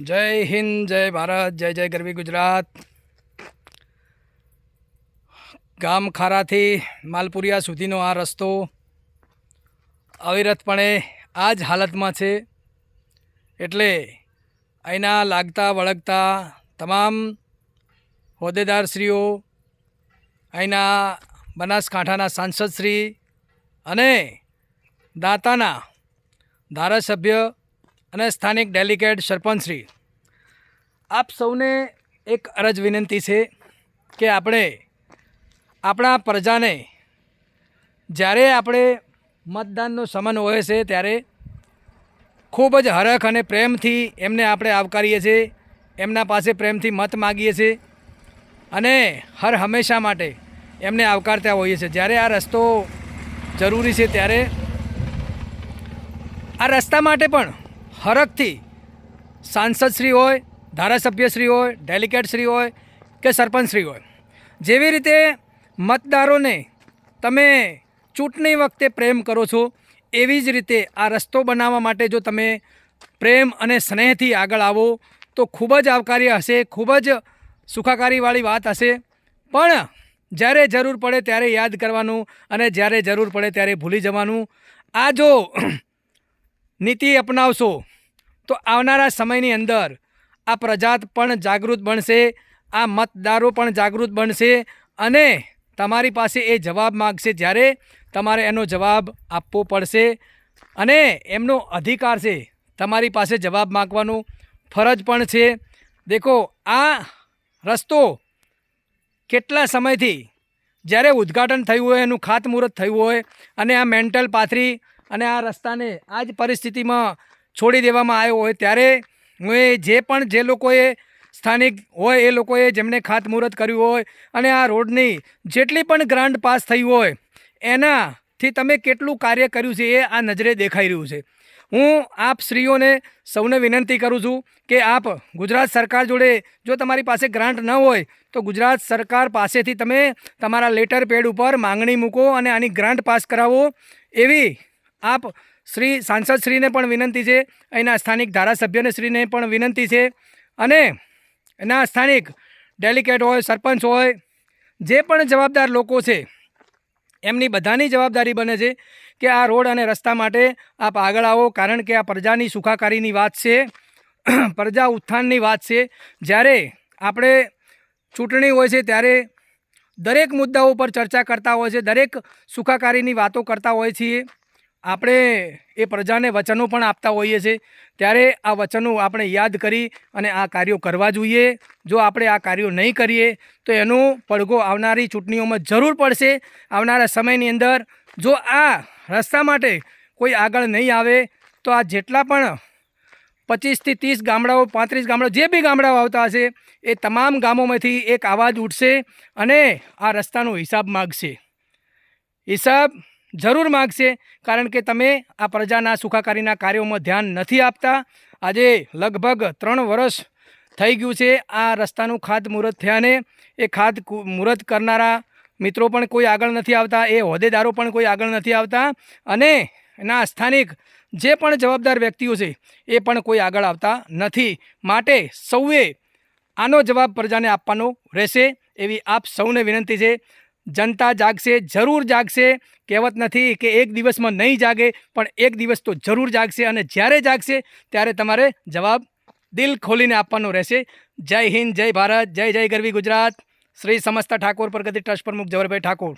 જય હિન્દ, જય ભારત, જય જય ગરવી ગુજરાત. ગામ ખારાથી માલપુરિયા સુધીનો આ રસ્તો અવિરતપણે આ જ હાલતમાં છે. એટલે અહીંના લાગતા, વળગતા તમામ હોદ્દેદારશ્રીઓ, અહીંના બનાસકાંઠાના સાંસદશ્રી અને દાતાના ધારાસભ્ય અને સ્થાનિક ડેલિગેટ સરપંચશ્રી આપ સૌને એક અરજ વિનંતી છે કે આપણે આપણા પ્રજાને જ્યારે આપણે મતદાનનો સમન હોય છે ત્યારે ખૂબ જ હરખ અને પ્રેમથી એમને આપણે આવકારીએ છીએ, એમના પાસે પ્રેમથી મત માગીએ છીએ અને હર હંમેશા માટે એમને આવકારતા હોઈએ છીએ. જ્યારે આ રસ્તો જરૂરી છે ત્યારે આ રસ્તા માટે પણ હરખથી સાંસદશ્રી હોય, ધારાસભ્યશ્રી હોય ડેલિકેટશ્રી હોય કે સરપંચશ્રી હોય. જેવી રીતે મતદારોને તમે ચૂંટણી વખતે પ્રેમ કરો છો, એવી જ રીતે આ રસ્તો બનાવવા માટે જો તમે પ્રેમ અને સ્નેહથી આગળ આવો, તો ખૂબ જ આવકાર્ય હશે, ખૂબ જ સુખાકારીવાળી વાત હશે. પણ જ્યારે જરૂર પડે ત્યારે યાદ કરવાનું અને જ્યારે જરૂર પડે ત્યારે ભૂલી જવાનું. આ જો નીતિ અપનાવશો તો આવનારા સમયની અંદર આ પ્રજા પણ જાગૃત બનશે, આ મતદારો પણ જાગૃત બનશે અને તમારી પાસે એ જવાબ માગશે જ્યારે તમારે એનો જવાબ આપવો પડશે અને એમનો અધિકાર છે તમારી પાસે જવાબ માગવાનો ફરજ પણ છે. દેખો, આ રસ્તો કેટલા સમયથી જ્યારે ઉદ્ઘાટન થયું હોય, એનું ખાતમુહૂર્ત થયું હોય અને આ મેન્ટલ પાથરી અને આ રસ્તાને આ જ પરિસ્થિતિમાં છોડી દેવામાં આવ્યો હોય ત્યારે હું એ જે પણ જે લોકોએ સ્થાનિક હોય એ લોકોએ જેમને ખાતમુહૂર્ત કર્યું હોય અને આ રોડની જેટલી પણ ગ્રાન્ટ પાસ થઈ હોય, એનાથી તમે કેટલું કાર્ય કર્યું છે એ આ નજરે દેખાઈ રહ્યું છે. હું આપ શ્રીઓને સૌને વિનંતી કરું છું કે આપ ગુજરાત સરકાર જોડે જો તમારી પાસે ગ્રાન્ટ ન હોય, તો ગુજરાત સરકાર પાસેથી તમે તમારા લેટર પેડ ઉપર માંગણી મૂકો અને આની ગ્રાન્ટ પાસ કરાવો. એવી આપ શ્રી સાંસદશ્રીને પણ વિનંતી છે અહીંના સ્થાનિક ધારાસભ્યને શ્રીને પણ વિનંતી છે. અને એના સ્થાનિક ડેલિકેટ હોય, સરપંચ હોય, જે પણ જવાબદાર લોકો છે, એમની બધાની જવાબદારી બને છે કે આ રોડ અને રસ્તા માટે આપ આગળ આવો, કારણ કે આ પ્રજાની સુખાકારીની વાત છે, પ્રજા ઉત્થાનની વાત છે. જ્યારે આપણે ચૂંટણી હોય છે, ત્યારે દરેક મુદ્દાઓ પર ચર્ચા કરતા હોય છે, દરેક સુખાકારીની વાતો કરતા હોય છીએ. આપણે એ પ્રજાને વચનો પણ આપતા હોઈએ છીએ. ત્યારે આ વચનો આપણે યાદ કરી અને આ કાર્યો કરવા જોઈએ. જો આપણે આ કાર્યો નહીં કરીએ, તો એનો પડઘો આવનારી ચૂંટણીઓમાં જરૂર પડશે. આવનારા સમયની અંદર જો આ રસ્તા માટે કોઈ આગળ નહીં આવે, તો આ જેટલા પણ પચીસથી ત્રીસ ગામડાઓ, પાંત્રીસ ગામડાઓ, જે બી ગામડાઓ આવતા હશે, એ તમામ ગામોમાંથી એક અવાજ ઉઠશે અને આ રસ્તાનો હિસાબ માગશે. હિસાબ જરૂર માગશે, કારણ કે તમે આ પ્રજાના સુખાકારીના કાર્યોમાં ધ્યાન નથી આપતા. આજે લગભગ ત્રણ વર્ષ થઈ ગયું છે આ રસ્તાનું ખાતમુહૂર્ત થયાને. એ ખાત મુહૂર્ત કરનારા મિત્રો પણ કોઈ આગળ નથી આવતા, એ હોદ્દેદારો પણ કોઈ આગળ નથી આવતા અને એના સ્થાનિક જે પણ જવાબદાર વ્યક્તિઓ છે, એ પણ કોઈ આગળ આવતા નથી. માટે સૌએ આનો જવાબ પ્રજાને આપવાનો રહેશે એવી આપ સૌને વિનંતી છે. જનતા જાગશે, જરૂર જાગશે. કહેવત નથી કે એક દિવસમાં નહીં જાગે, પણ એક દિવસ તો જરૂર જાગશે અને જ્યારે જાગશે ત્યારે તમારે જવાબ દિલ ખોલીને આપવાનો રહેશે. જય હિન્દ, જય ભારત, જય જય ગરવી ગુજરાત. શ્રી સમસ્ત ઠાકોર, પ્રગતિ ટ્રસ્ટ પ્રમુખ જવરભાઈ ઠાકોર.